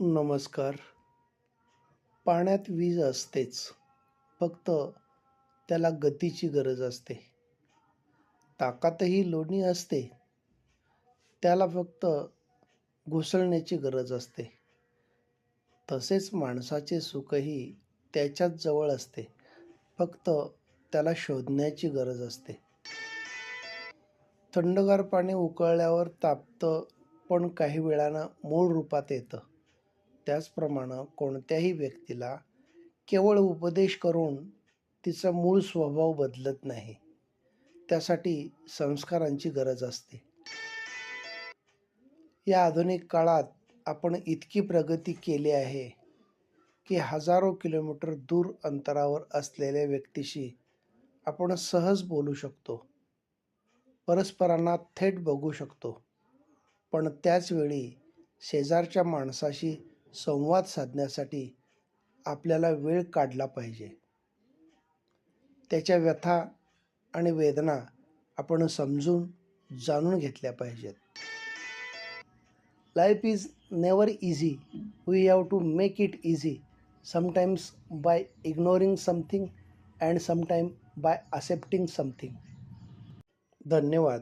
नमस्कार. पाण्यात वीज असतेच. फक्त त्याला गतीची गरज असते. ताकातही लोणी असते. त्याला फक्त घुसळण्याची गरज असते. तसेच माणसाचे सुखही त्याच्याच जवळ असते. फक्त त्याला शोधण्याची गरज असते. थंडगार पाणी उकळल्यावर तापतं पण काही वेळानं मूळ रूपात येतं. त्याचप्रमाणे कोणत्याही व्यक्तीला केवळ उपदेश करून तिचा मूळ स्वभाव बदलत नाही. त्यासाठी संस्कारांची गरज असते. या आधुनिक काळात आपण इतकी प्रगती केली आहे की हजारो किलोमीटर दूर अंतरावर असलेल्या व्यक्तीशी आपण सहज बोलू शकतो. परस्परांना थेट बघू शकतो. पण त्याचवेळी शेजारच्या माणसाशी संवाद साधण्यासाठी आपल्याला वेळ काढला पाहिजे. त्याच्या व्यथा आणि वेदना आपण समजून जाणून घेतल्या पाहिजेत. Life is never easy we have to make it easy sometimes by ignoring something and sometime by accepting something धन्यवाद.